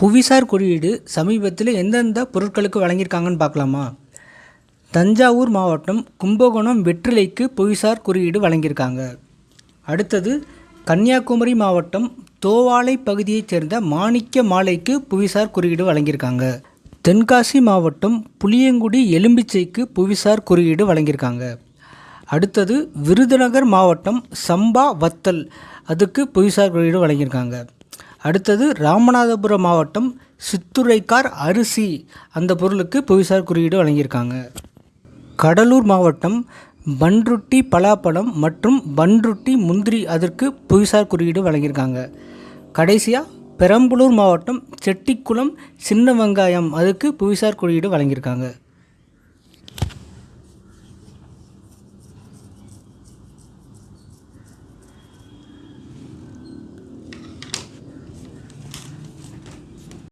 புவிசார் குறியீடு சமீபத்தில் எந்தெந்த பொருட்களுக்கு வழங்கியிருக்காங்கன்னு பார்க்கலாமா? தஞ்சாவூர் மாவட்டம் கும்பகோணம் வெற்றிலைக்கு புவிசார் குறியீடு வழங்கியிருக்காங்க. அடுத்தது கன்னியாகுமரி மாவட்டம் தோவாளை பகுதியைச் சேர்ந்த மாணிக்க மாலைக்கு புவிசார் குறியீடு வழங்கியிருக்காங்க. தென்காசி மாவட்டம் புளியங்குடி எலும்பிச்சைக்கு புவிசார் குறியீடு வழங்கியிருக்காங்க. அடுத்தது விருதுநகர் மாவட்டம் சம்பா வத்தல் அதுக்கு புவிசார் குறியீடு வழங்கியிருக்காங்க. அடுத்தது ராமநாதபுரம் மாவட்டம் சித்துரைக்கார் அரிசி. அந்த பொருளுக்கு புவிசார் குறியீடு வழங்கியிருக்காங்க. கடலூர் மாவட்டம் பன்ருட்டி பலாப்பழம் மற்றும் பன்ருட்டி முந்திரி அதற்கு புவிசார் குறியீடு வழங்கியிருக்காங்க. கடைசியாக பெரம்பலூர் மாவட்டம் செட்டிக்குளம் சின்ன வெங்காயம் அதுக்கு புவிசார் குறியீடு வழங்கியிருக்காங்க.